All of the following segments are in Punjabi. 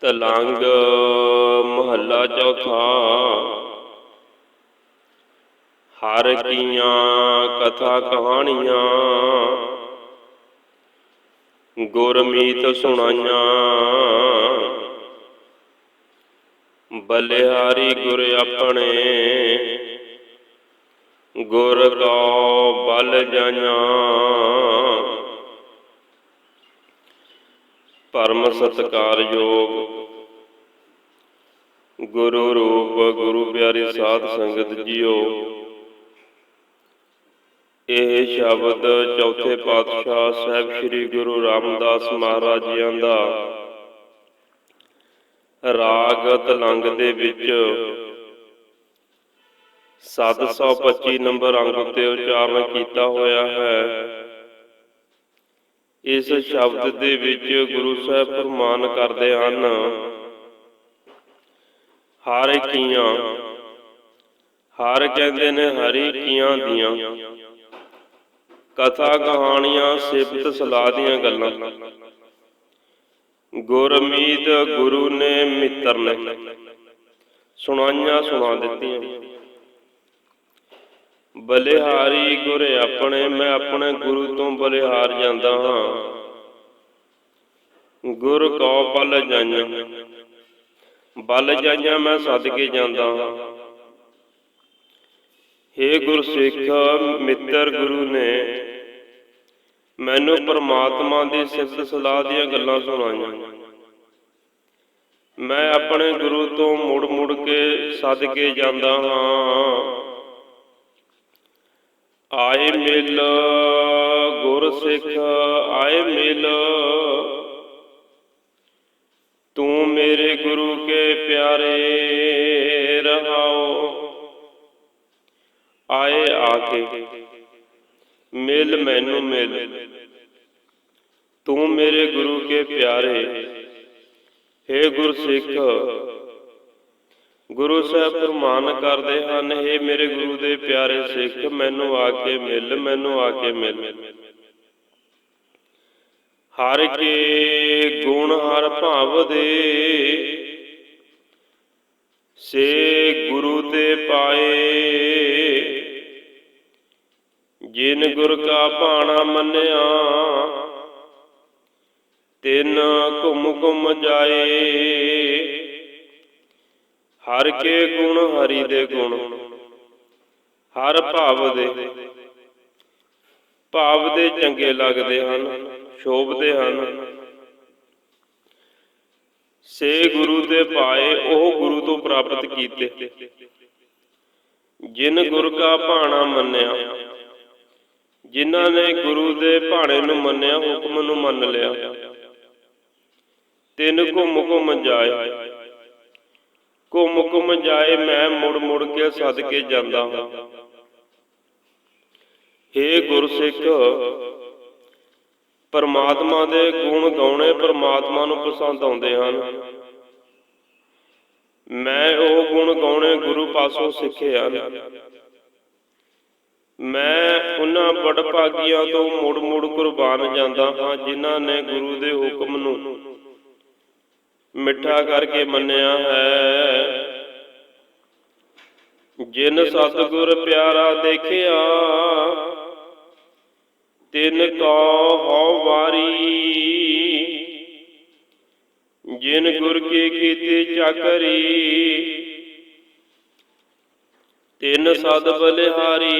ਤਲੰਗ ਮਹੱਲਾ ਚੌਥਾ। ਹਰ ਕੀਆਂ ਕਥਾ ਕਹਾਣੀਆਂ, ਗੁਰਮੀਤ ਸੁਣਾਈਆਂ। ਬਲਿਹਾਰੀ ਗੁਰ ਆਪਣੇ, ਗੁਰ ਕੋ ਬਲ ਜਾਈਆਂ। ਪਰਮ ਸਤਕਾਰਯੋਗ ਗੁਰੂ ਰੂਪ ਗੁਰੂ ਪਿਆਰੀ ਸਾਧ ਸੰਗਤ ਜੀਓ। ਇਹ ਸ਼ਬਦ ਚੌਥੇ ਪਾਤਸ਼ਾਹ ਸਾਹਿਬ ਸ੍ਰੀ ਗੁਰੂ ਰਾਮਦਾਸ ਮਹਾਰਾਜ ਜੀਆਂ ਦਾ ਰਾਗ ਤਲੰਗ ਦੇ ਵਿੱਚ 725 ਨੰਬਰ ਅੰਗ ਉੱਤੇ ਉਚਾਰਨ ਕੀਤਾ ਹੋਇਆ ਹੈ। ਇਸ ਸ਼ਬਦ ਦੇ ਵਿੱਚ ਗੁਰੂ ਸਾਹਿਬ ਫਰਮਾਨ ਕਰਦੇ ਹਨ, ਹਰ ਕੀਆਂ, ਹਰ ਕਹਿੰਦੇ ਨੇ ਹਰੀ ਕੀਆਂ ਦੀਆਂ। ਕਥਾ ਕਹਾਣੀਆਂ, ਸਿਫਤ ਸਲਾਹ ਦੀਆਂ ਗੱਲਾਂ। ਗੁਰਮੀਤ ਗੁਰੂ ਨੇ ਮਿੱਤਰ ਨੇ, ਸੁਣਾਈਆਂ ਸੁਣਾ ਦਿੱਤੀਆਂ। ਬਲਿਹਾਰੀ ਗੁਰ ਆਪਣੇ, ਮੈਂ ਆਪਣੇ ਗੁਰੂ ਤੋਂ ਬਲਿਹਾਰ ਜਾਂਦਾ ਹਾਂ। ਗੁਰ ਕੋ ਬਲ ਜਾਈਆਂ ਬਲ ਜਾਈਆਂ ਮੈਂ ਸਦਕੇ ਜਾਂਦਾ ਹਾਂ। ਹੇ ਗੁਰਸਿੱਖ ਮਿੱਤਰ ਗੁਰੂ ਨੇ, ਮੈਨੂੰ ਪ੍ਰਮਾਤਮਾ ਦੀ ਸਿਫਤ ਸਲਾਹ ਦੀਆਂ ਗੱਲਾਂ ਸੁਣਾਈਆਂ। ਮੈਂ ਆਪਣੇ ਗੁਰੂ ਤੋਂ ਮੁੜ ਮੁੜ ਕੇ ਸਦਕੇ ਜਾਂਦਾ ਹਾਂ। ਆਏ ਮਿਲ, ਗੁਰ ਸਿੱਖ ਆਏ ਮਿਲ। ਤੂੰ ਮੇਰੇ ਗੁਰੂ ਕੇ ਪਿਆਰੇ ਰਹਾਓ। ਆਏ ਆ ਕੇ ਮਿਲ ਮੈਨੂੰ ਮਿਲ। ਤੂੰ ਮੇਰੇ ਗੁਰੂ ਕੇ ਪਿਆਰੇ। हे ਗੁਰਸਿੱਖ ਗੁਰੂ ਸਾਹਿਬ ਫਰਮਾਨ ਕਰਦੇ ਹਨ हे ਮੇਰੇ ਗੁਰੂ ਦੇ ਪਿਆਰੇ ਸਿੱਖ, ਮੈਨੂੰ ਆ ਕੇ ਮਿਲ, ਮੈਨੂੰ ਆ ਕੇ ਮਿਲ। ਹਰ ਕੇ ਗੁਣ ਹਰ ਭਾਵ ਦੇ। ਸੇ ਗੁਰੂ ਤੇ ਪਾਏ। ਜਿਨ ਗੁਰ ਕਾ ਬਾਣਾ ਮੰਨਿਆ, ਤਿਨ ਘੁੰਮ ਘੁੰਮ ਜਾਏ। ਹਰ ਕੇ ਗੁਣ ਹਰੀ ਦੇ ਗੁਣ। ਹਰ ਭਾਵ ਦੇ। ਭਾਵ ਦੇ ਚੰਗੇ ਲੱਗਦੇ ਹਨ, ਸ਼ੋਭਦੇ ਹਨ। ਸੇ ਗੁਰੂ ਤੇ ਪਾਏ ਉਹ ਗੁਰੂ ਤੋਂ ਪ੍ਰਾਪਤ ਕੀਤੇ। ਜਿਨ ਗੁਰ ਕਾ ਭਾਣਾ ਮੰਨਿਆ, ਜਿਨ੍ਹਾਂ ਨੇ ਗੁਰੂ ਦੇ ਭਾਣੇ ਨੂੰ ਮੰਨਿਆ, ਹੁਕਮ ਨੂੰ ਮੰਨ ਲਿਆ। ਤਿੰਨ ਘੁੰਮ ਘੁੰਮ ਜਾਏ। ਘੁੰਮ ਘੁੰਮ ਜਾਏ ਮੈਂ ਮੁੜ ਮੁੜ ਕੇ ਸਦਕੇ ਜਾਂਦਾ। ਏ ਗੁਰਸਿੱਖ, ਪਰਮਾਤਮਾ ਦੇ ਗੁਣ ਗਾਉਣੇ ਪਰਮਾਤਮਾ ਨੂੰ ਪਸੰਦ ਆਉਂਦੇ ਹਨ। ਮੈਂ ਉਹ ਗੁਣ ਗਾਉਣੇ ਗੁਰੂ ਪਾਸੋਂ ਸਿੱਖੇ ਹਨ। ਮੈਂ ਉਹਨਾਂ ਬੜਭਾਗੀਆਂ ਤੋਂ ਮੁੜ ਮੁੜ ਕੁਰਬਾਨ ਜਾਂਦਾ ਹਾਂ, ਜਿਨ੍ਹਾਂ ਨੇ ਗੁਰੂ ਦੇ ਹੁਕਮ ਨੂੰ ਮਿੱਠਾ ਕਰਕੇ ਮੰਨਿਆ ਹੈ। ਜਿਨ ਸਤਿਗੁਰ ਪਿਆਰਾ ਦੇਖਿਆ, ਤਿਨ ਕੋ ਹਉ ਵਾਰੀ। ਜਿਨ ਗੁਰ ਕੀ ਕੀਤੀ ਚਾਕਰੀ, ਤਿਨ ਸਦ ਬਲਿਹਾਰੀ।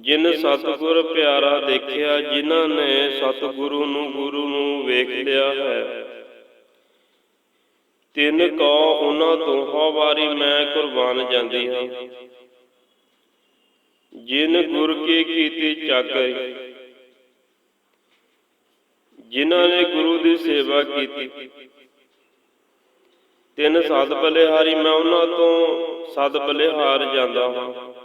ਜਿਨ ਸਤਿਗੁਰ ਪਿਆਰਾ ਦੇਖਿਆ ਜਿਨ੍ਹਾਂ ਨੇ ਸਤਿਗੁਰੂ ਨੂੰ ਗੁਰੂ ਨੂੰ ਵੇਖ ਲਿਆ ਹੈ। ਤਿੰਨ ਕੋ ਉਹਨਾਂ ਤੋਂ ਹਉ ਵਾਰੀ ਮੈਂ ਕੁਰਬਾਨ ਜਾਂਦੀ ਹਾਂ। ਜਿਨ ਗੁਰ ਕੀ ਕੀਤੀ ਚਾਕਰੀ ਜਿਨ੍ਹਾਂ ਨੇ ਗੁਰੂ ਦੀ ਸੇਵਾ ਕੀਤੀ। ਤਿੰਨ ਸਦ ਬਲਿਹਾਰੀ ਮੈਂ ਉਹਨਾਂ ਤੋਂ ਸਦ ਬਲਿਹਾਰ ਜਾਂਦਾ ਹਾਂ।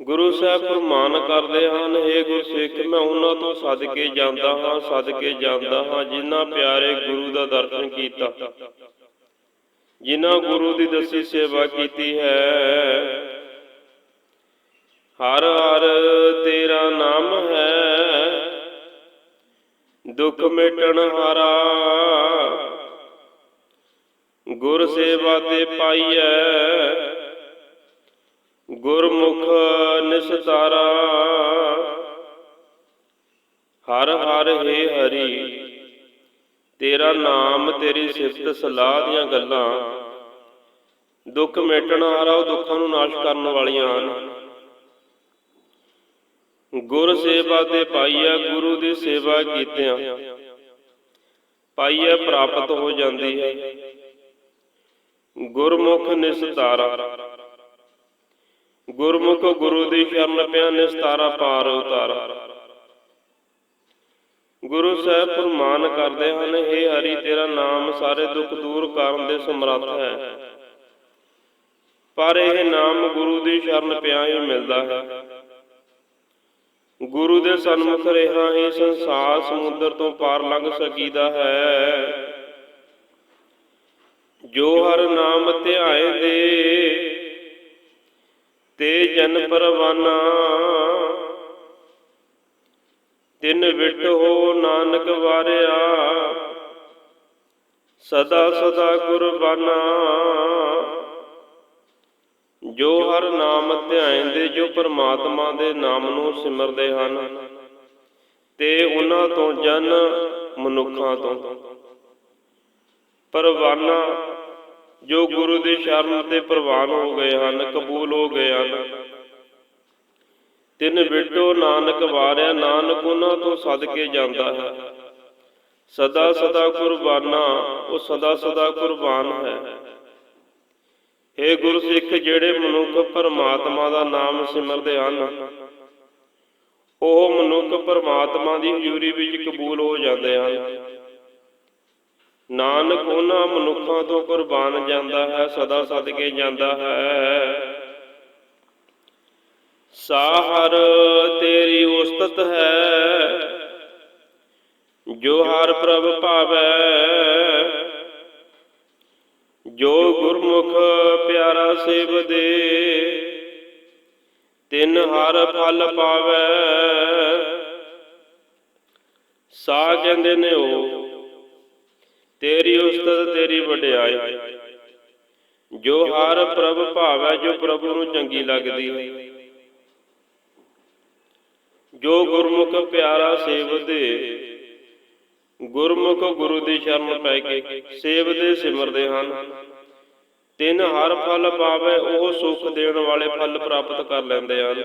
ਗੁਰੂ ਸਾਹਿਬ ਫਰਮਾਨ ਕਰਦੇ ਹਨ हे ਗੁਰਸਿੱਖ, ਮੈਂ ਉਹਨਾਂ ਤੋਂ ਸਦਕੇ ਜਾਂਦਾ ਹਾਂ, ਸਦਕੇ ਜਾਂਦਾ ਹਾਂ, ਜਿਨ੍ਹਾਂ ਪਿਆਰੇ ਗੁਰੂ ਦਾ ਦਰਸ਼ਨ ਕੀਤਾ। ਜਿਨ੍ਹਾਂ ਗੁਰੂ ਦੀ ਦਸੀ ਸੇਵਾ ਕੀਤੀ ਹੈ। ਹਰ ਹਰ ਤੇਰਾ ਨਾਮ ਹੈ। ਦੁਖ ਮਿਟਣ ਹਾਰਾ। ਗੁਰ ਸੇਵਾ ਤੇ ਪਾਈਐ। ਗੁਰਮੁਖ ਨਿਸਤਾਰਾ। ਹਰ ਹਰ ਹੈ ਹਰੀ, ਤੇਰਾ ਨਾਮ, ਤੇਰੀ ਸਿਫਤ, ਸਲਾਹ ਦੀਆਂ ਗੱਲਾਂ। ਦੁੱਖ ਮਿਟਣ ਹਾਰਾ ਉਹ ਦੁੱਖਾਂ ਨੂੰ ਨਾਸ਼ ਕਰਨ ਵਾਲੀਆਂ ਹਨ। ਗੁਰ ਸੇਵਾ ਤੇ ਪਾਈਆ, ਗੁਰੂ ਦੀ ਸੇਵਾ ਕੀਤਿਆਂ। ਪਾਈਆ ਪ੍ਰਾਪਤ ਹੋ ਜਾਂਦੀ ਹੈ। ਗੁਰਮੁਖ ਨਿਸਤਾਰਾ। ਗੁਰਮੁਖ ਗੁਰੂ ਦੀ ਸ਼ਰਨ ਪਿਆ ਨਿਸਤਾਰਾ ਪਾਰ ਉਤਾਰਾ। ਗੁਰੂ ਸਾਹਿਬ ਫਰਮਾਨ ਕਰਦੇ ਹਨ हे ਹਰੀ, ਤੇਰਾ ਨਾਮ ਸਾਰੇ ਦੁੱਖ ਦੂਰ ਕਰਨ ਦੇ ਸਮਰੱਥ ਹੈ। ਪਰ ਇਹ ਨਾਮ ਗੁਰੂ ਦੀ ਸ਼ਰਨ ਪਿਆ ਹੀ ਮਿਲਦਾ ਹੈ। ਗੁਰੂ ਦੇ ਸਨਮੁਖ ਰਿਹਾ ਹੀ ਸੰਸਾਰ ਸਮੁੰਦਰ ਤੋਂ ਪਾਰ ਲੰਘ ਸਕੀਦਾ ਹੈ। ਜੋ ਹਰ ਨਾਮ ਧਿਆਏ ਦੇ ਜਨ ਪਰਵਾਨਾ। ਤਿਨ ਵਿਟ ਨਾਨਕ ਵਾਰਿਆ। ਸਦਾ ਸਦਾ ਕੁਰਬਾਨਾ ਜੋ ਹਰ ਨਾਮ ਧਿਆਇਂਦੇ ਜੋ ਪਰਮਾਤਮਾ ਦੇ ਨਾਮ ਨੂੰ ਸਿਮਰਦੇ ਹਨ, ਤੇ ਉਹਨਾਂ ਤੋਂ ਜਨ ਮਨੁੱਖਾਂ ਤੋਂ। ਪਰਵਾਨਾ ਜੋ ਗੁਰੂ ਦੀ ਸ਼ਰਨ ਤੇ ਪ੍ਰਵਾਨ ਹੋ ਗਏ ਹਨ, ਕਬੂਲ ਹੋ ਗਏ ਹਨ। ਤਿੰਨ ਵਿਟੋ ਨਾਨਕ ਵਾਰਿਆ, ਨਾਨਕ ਉਹਨਾਂ ਤੋਂ ਸਦਕੇ ਜਾਂਦਾ ਹੈ। ਸਦਾ ਸਦਾ ਕੁਰਬਾਨਾ, ਉਹ ਸਦਾ ਸਦਾ ਕੁਰਬਾਨ ਹੈ। ਏ ਗੁਰਸਿੱਖ ਜਿਹੜੇ ਮਨੁੱਖ ਪਰਮਾਤਮਾ ਦਾ ਨਾਮ ਸਿਮਰਦੇ ਹਨ, ਉਹ ਮਨੁੱਖ ਪਰਮਾਤਮਾ ਦੀ ਹਜ਼ੂਰੀ ਵਿੱਚ ਕਬੂਲ ਹੋ ਜਾਂਦੇ ਹਨ। ਨਾਨਕ ਉਹਨਾਂ ਮਨੁੱਖਾਂ ਤੋਂ ਕੁਰਬਾਨ ਜਾਂਦਾ ਹੈ, ਸਦਾ ਸਦਕੇ ਜਾਂਦਾ ਹੈ। ਸਾਹਰ ਤੇਰੀ ਉਸਤਤ ਹੈ, ਜੋ ਹਰ ਪ੍ਰਭ ਭਾਵੈ। ਜੋ ਗੁਰਮੁਖ ਪਿਆਰਾ ਸੇਵਦੇ ਤਿਨ ਹਰ ਫਲ ਪਾਵੈ। ਸਾ ਕਹਿੰਦੇ ਨੇ ਉਹ ਤੇਰੀ ਉਸਤਤ, ਤੇਰੀ ਵਡਿਆਈ। ਜੋ ਹਰ ਪ੍ਰਭ ਭਾਵੈ, ਜੋ ਪ੍ਰਭੂ ਨੂੰ ਚੰਗੀ ਲੱਗਦੀ। ਹੈ ਜੋ ਗੁਰਮੁਖ ਪਿਆਰਾ ਸੇਵਦੇ, ਗੁਰਮੁਖ ਗੁਰੂ ਦੀ ਸ਼ਰਨ ਪੈ ਕੇ ਸੇਵਦੇ, ਸਿਮਰਦੇ ਹਨ। ਤਿੰਨ ਹਰ ਫਲ ਪਾਵੇ, ਉਹ ਸੁਖ ਦੇਣ ਵਾਲੇ ਫਲ ਪ੍ਰਾਪਤ ਕਰ ਲੈਂਦੇ ਹਨ।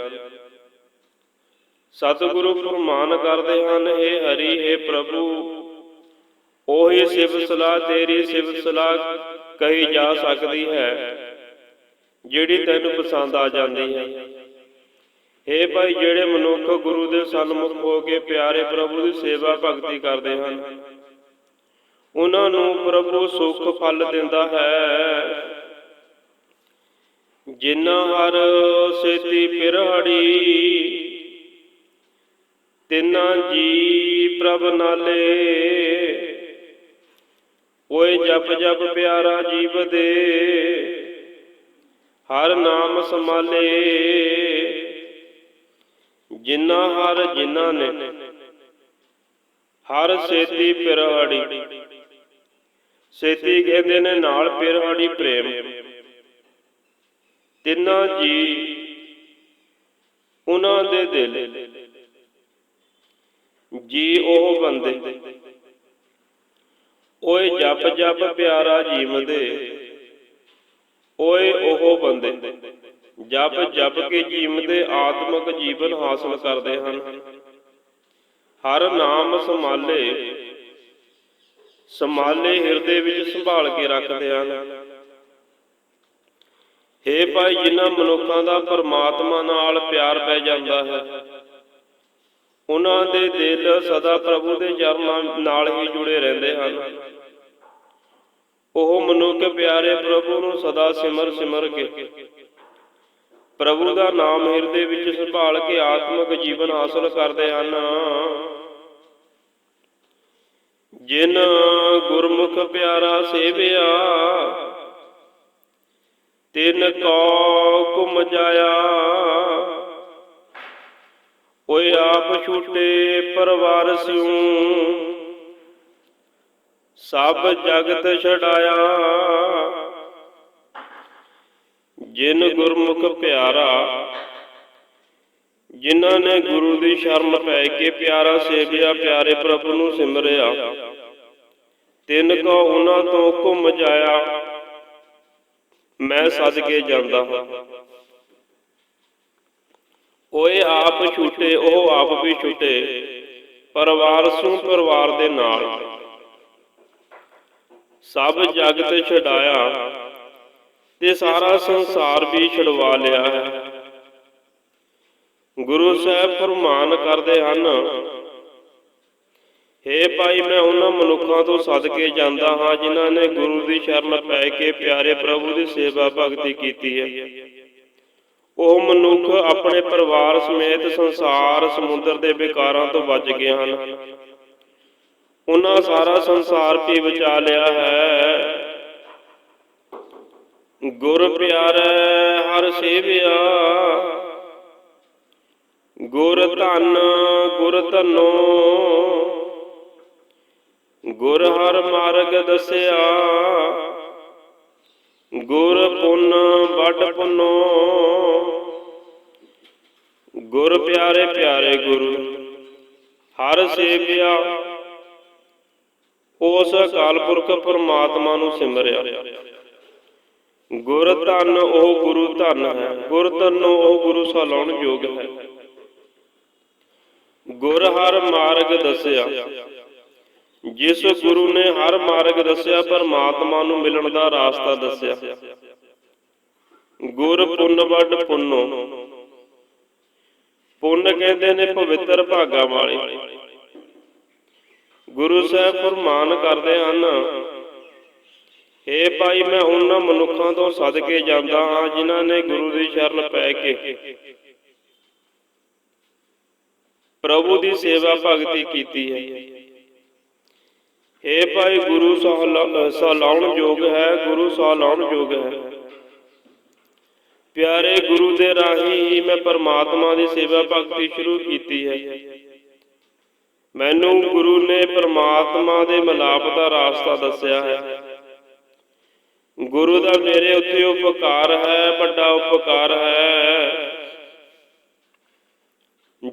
ਸਤਿਗੁਰੂ ਫਰਮਾਨ ਕਰਦੇ ਹਨ हे ਹਰੀ हे ਪ੍ਰਭੂ ਉਹੀ ਸ਼ਿਵ ਸਲਾਹ ਤੇਰੀ ਸ਼ਿਵ ਸਲਾਹ ਕਹੀ ਜਾ ਸਕਦੀ ਹੈ, ਜਿਹੜੀ ਤੈਨੂੰ ਪਸੰਦ ਆ ਜਾਂਦੀ ਹੈ। ਏ ਭਾਈ, ਜਿਹੜੇ ਮਨੁੱਖ ਗੁਰੂ ਦੇ ਸਨਮੁਖ ਹੋ ਕੇ ਪਿਆਰੇ ਪ੍ਰਭੂ ਦੀ ਸੇਵਾ ਭਗਤੀ ਕਰਦੇ ਹਨ, ਉਹਨਾਂ ਨੂੰ ਪ੍ਰਭੂ ਸੁਖ ਫਲ ਦਿੰਦਾ ਹੈ। ਜਿਨ੍ਹਾਂ ਹਰ ਸੇਤੀ ਪਿਰਹੜੀ ਤਿੰਨਾਂ ਜੀ ਪ੍ਰਭ ਨਾਲੇ। ਓਏ ਜਪ ਜਪ ਪਿਆਰਾ ਜੀਵ ਦੇ। ਹਰ ਨਾਮ ਸਮਾਲੇ। ਜਿਨ੍ਹਾਂ ਹਰ ਜਿਨਾ ਨੇ। ਹਰ ਸੇਤੀ ਪਿਰਹੜੀ ਸੇਤੀ ਕਹਿੰਦੇ ਨੇ ਨਾਲ ਪਿਰਹੜੀ ਪ੍ਰੇਮ। ਤਿੰਨਾਂ ਜੀ ਉਹਨਾਂ ਦੇ ਦਿਲ। ਜੀ ਉਹ ਬੰਦੇ। ਓਏ ਜਪ ਜਪ ਪਿਆਰਾ ਜੀਵਦੇ। ਓਏ ਉਹ ਬੰਦੇ, ਜਪ ਜਪ ਕੇ ਜੀਵਦੇ, ਆਤਮਿਕ ਜੀਵਨ ਹਾਸਲ ਕਰਦੇ ਹਨ। ਹਰ ਨਾਮ ਸੰਭਾਲੇ ਸੰਭਾਲੇ ਹਿਰਦੇ ਵਿੱਚ ਸੰਭਾਲ ਕੇ ਰੱਖਦੇ ਹਨ। ਹੇ ਭਾਈ, ਜਿਨ੍ਹਾਂ ਮਨੁੱਖਾਂ ਦਾ ਪਰਮਾਤਮਾ ਨਾਲ ਪਿਆਰ ਪੈ ਜਾਂਦਾ ਹੈ ਉਹਨਾਂ ਦੇ ਦਿਲ ਸਦਾ ਪ੍ਰਭੂ ਦੇ ਚਰਨਾਂ ਨਾਲ ਹੀ ਜੁੜੇ ਰਹਿੰਦੇ ਹਨ। ਉਹ ਮਨੁੱਖ ਪਿਆਰੇ ਪ੍ਰਭੂ ਨੂੰ ਸਦਾ ਸਿਮਰ ਸਿਮਰ ਕੇ ਪ੍ਰਭੂ ਦਾ ਨਾਮ ਹਿਰਦੇ ਵਿੱਚ ਸੰਭਾਲ ਕੇ ਆਤਮਿਕ ਜੀਵਨ ਹਾਸਲ ਕਰਦੇ ਹਨ। ਜਿਨ ਗੁਰਮੁਖ ਪਿਆਰਾ ਸੇਵਿਆ, ਤਿਨ ਕੋ ਕੁਮ ਜਾਇਆ ਓਏ ਆਪ ਛੂਟੇ ਪਰਵਾਰ ਸਿਉ। ਸਭ ਜਗਤ ਛਡਾਇਆ। ਜਿਨ ਗੁਰਮੁਖ ਪਿਆਰਾ, ਜਿਨ੍ਹਾਂ ਨੇ ਗੁਰੂ ਦੀ ਸ਼ਰਨ ਪੈ ਕੇ ਪਿਆਰਾ ਸੇਵਿਆ, ਪਿਆਰੇ ਪ੍ਰਭੂ ਨੂੰ ਸਿਮਰਿਆ। ਤਿੰਨ ਕੋ ਉਹਨਾਂ ਤੋਂ ਘੁੰਮ ਜਾਇਆ, ਮੈਂ ਸੱਜ ਕੇ ਜਾਂਦਾ ਹਾਂ। ਓਏ ਆਪ ਛੂਟੇ, ਉਹ ਆਪ ਵੀ ਛੂਟੇ, ਪਰਿਵਾਰ ਸੂ ਪਰਿਵਾਰ ਦੇ ਨਾਲ। ਸਭ ਜਗਤ ਛਡਾਇਆ ਤੇ ਸਾਰਾ ਸੰਸਾਰ ਵੀ ਛਡਵਾ ਲਿਆ ਹੈ। ਗੁਰੂ ਸਾਹਿਬ ਫਰਮਾਨ ਕਰਦੇ ਹਨ, ਹੇ ਭਾਈ, ਮੈਂ ਉਹਨਾਂ ਮਨੁੱਖਾਂ ਤੋਂ ਸਦਕੇ ਜਾਂਦਾ ਹਾਂ ਜਿਨ੍ਹਾਂ ਨੇ ਗੁਰੂ ਦੀ ਸ਼ਰਨ ਪੈ ਕੇ ਪਿਆਰੇ ਪ੍ਰਭੂ ਦੀ ਸੇਵਾ ਭਗਤੀ ਕੀਤੀ ਹੈ। ਉਹ ਮਨੁੱਖ ਆਪਣੇ ਪਰਿਵਾਰ ਸਮੇਤ ਸੰਸਾਰ ਸਮੁੰਦਰ ਦੇ ਵਿਕਾਰਾਂ ਤੋਂ ਬਚ ਗਏ ਹਨ। ਉਹਨਾਂ ਸਾਰਾ ਸੰਸਾਰ ਵੀ ਬਚਾ ਲਿਆ ਹੈ। ਗੁਰ ਪਿਆਰੈ, ਹਰ ਸੇਵਿਆ। ਗੁਰ ਧਨ, ਗੁਰ ਧਨੋ। ਗੁਰ ਹਰ ਮਾਰਗ ਦੱਸਿਆ। ਗੁਰ ਪੁੰਨ ਵੱਡ ਪੁੰਨੋ। ਗੁਰ ਪਿਆਰੇ ਪਿਆਰੇ ਗੁਰੂ, ਹਰ ਸੇਵਿਆ। ਉਸ ਅਕਾਲ ਪੁਰਖ ਪਰਮਾਤਮਾ ਨੂੰ ਸਿਮਰਿਆ। ਗੁਰ ਧਨ ਉਹ ਗੁਰੂ ਧਨ ਹੈ, ਗੁਰ ਧਨੋ ਉਹ ਗੁਰੂ ਸਲਾਉਣ ਯੋਗ ਹੈ। ਗੁਰ ਹਰ ਮਾਰਗ ਦੱਸਿਆ। ਜਿਸ ਗੁਰੂ ਨੇ ਹਰ ਮਾਰਗ ਦੱਸਿਆ, ਪਰਮਾਤਮਾ ਨੂੰ ਮਿਲਣ ਦਾ ਰਾਸਤਾ ਦੱਸਿਆ। ਗੁਰ ਪੁੰਨ ਵੱਡ ਪੁੰਨੋ। ਪੁੰਨ ਕਹਿੰਦੇ ਨੇ ਪਵਿੱਤਰ ਭਾਗਾ ਵਾਲੇ। ਗੁਰੂ ਸਾਹਿਬ ਫਰਮਾਨ ਕਰਦੇ ਹਨ ਏ ਭਾਈ, ਮੈਂ ਉਹਨਾਂ ਮਨੁੱਖਾਂ ਤੋਂ ਸਦਕੇ ਜਾਂਦਾ ਹਾਂ ਜਿਨ੍ਹਾਂ ਨੇ ਗੁਰੂ ਦੀ ਸ਼ਰਨ ਪੈ ਕੇ ਪ੍ਰਭੂ ਦੀ ਸੇਵਾ ਭਗਤੀ ਕੀਤੀ ਹੈ। ਏ ਭਾਈ ਗੁਰੂ ਸਹਲਾ- ਸਲਾਉਣ ਯੋਗ ਹੈ, ਗੁਰੂ ਸਲਾਉਣ ਯੋਗ ਹੈ। ਪਿਆਰੇ ਗੁਰੂ ਦੇ ਰਾਹੀਂ ਹੀ ਮੈਂ ਪਰਮਾਤਮਾ ਦੀ ਸੇਵਾ ਭਗਤੀ ਸ਼ੁਰੂ ਕੀਤੀ ਹੈ। ਮੈਨੂੰ ਗੁਰੂ ਨੇ ਪਰਮਾਤਮਾ ਦੇ ਮਿਲਾਪ ਦਾ ਰਾਸਤਾ ਦੱਸਿਆ ਹੈ। ਗੁਰੂ ਦਾ ਮੇਰੇ ਉੱਤੇ ਉਪਕਾਰ ਹੈ, ਵੱਡਾ ਉਪਕਾਰ ਹੈ।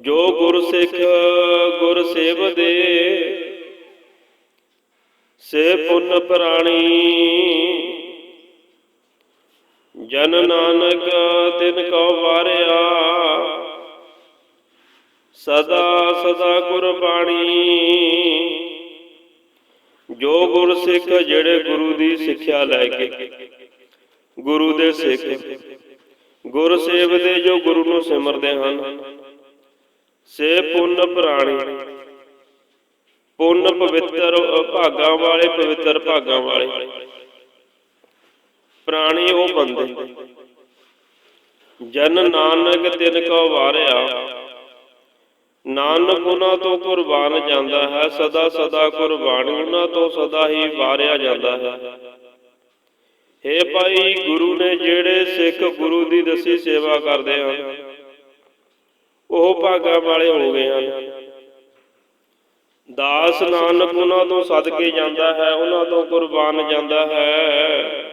ਜੋ ਗੁਰ ਸਿੱਖ ਗੁਰ ਸੇਵ ਦੇ ਸੇ ਪੁੰਨ ਪ੍ਰਾਣੀ। ਜਨ ਨਾਨਕ ਤਿਨ ਕਉ ਵਾਰਿਆ। ਸਦਾ ਸਦਾ ਗੁਰਬਾਣੀ ਜੋ ਗੁਰ ਸਿੱਖ ਜਿਹੜੇ ਗੁਰੂ ਦੀ ਸਿੱਖਿਆ ਲੈ ਕੇ ਗੁਰੂ ਦੇ ਸਿੱਖ। ਗੁਰ ਸੇਵ ਦੇ ਜੋ ਗੁਰੂ ਨੂੰ ਸਿਮਰਦੇ ਹਨ। ਸੇ ਪੁੰਨ ਪ੍ਰਾਣੀ। ਪੁੰਨ ਪਵਿੱਤਰ, ਭਾਗਾਂ ਵਾਲੇ, ਪਵਿੱਤਰ ਭਾਗਾਂ ਵਾਲੇ। ਪ੍ਰਾਣੀ ਉਹ ਬੰਦੇ। ਜਨ ਨਾਨਕ ਤਿਨ ਕੋ ਵਾਰਿਆ। ਨਾਨਕ ਉਹਨਾਂ ਤੋਂ ਕੁਰਬਾਨ ਜਾਂਦਾ ਹੈ, ਸਦਾ ਸਦਾ ਕੁਰਬਾਨ ਉਹਨਾਂ ਤੋਂ ਸਦਾ ਹੀ ਵਾਰਿਆ ਜਾਂਦਾ ਹੈ। ਏ ਭਾਈ, ਗੁਰੂ ਨੇ ਜਿਹੜੇ ਸਿੱਖ ਗੁਰੂ ਦੀ ਦਸੀ ਸੇਵਾ ਕਰਦੇ ਹਨ, ਉਹ ਭਾਗਾਂ ਵਾਲੇ ਹੋ ਗਏ ਹਨ। ਦਾਸ ਨਾਨਕ ਉਹਨਾਂ ਤੋਂ ਸਦਕੇ ਜਾਂਦਾ ਹੈ ਉਹਨਾਂ ਤੋਂ ਕੁਰਬਾਨ ਜਾਂਦਾ ਹੈ।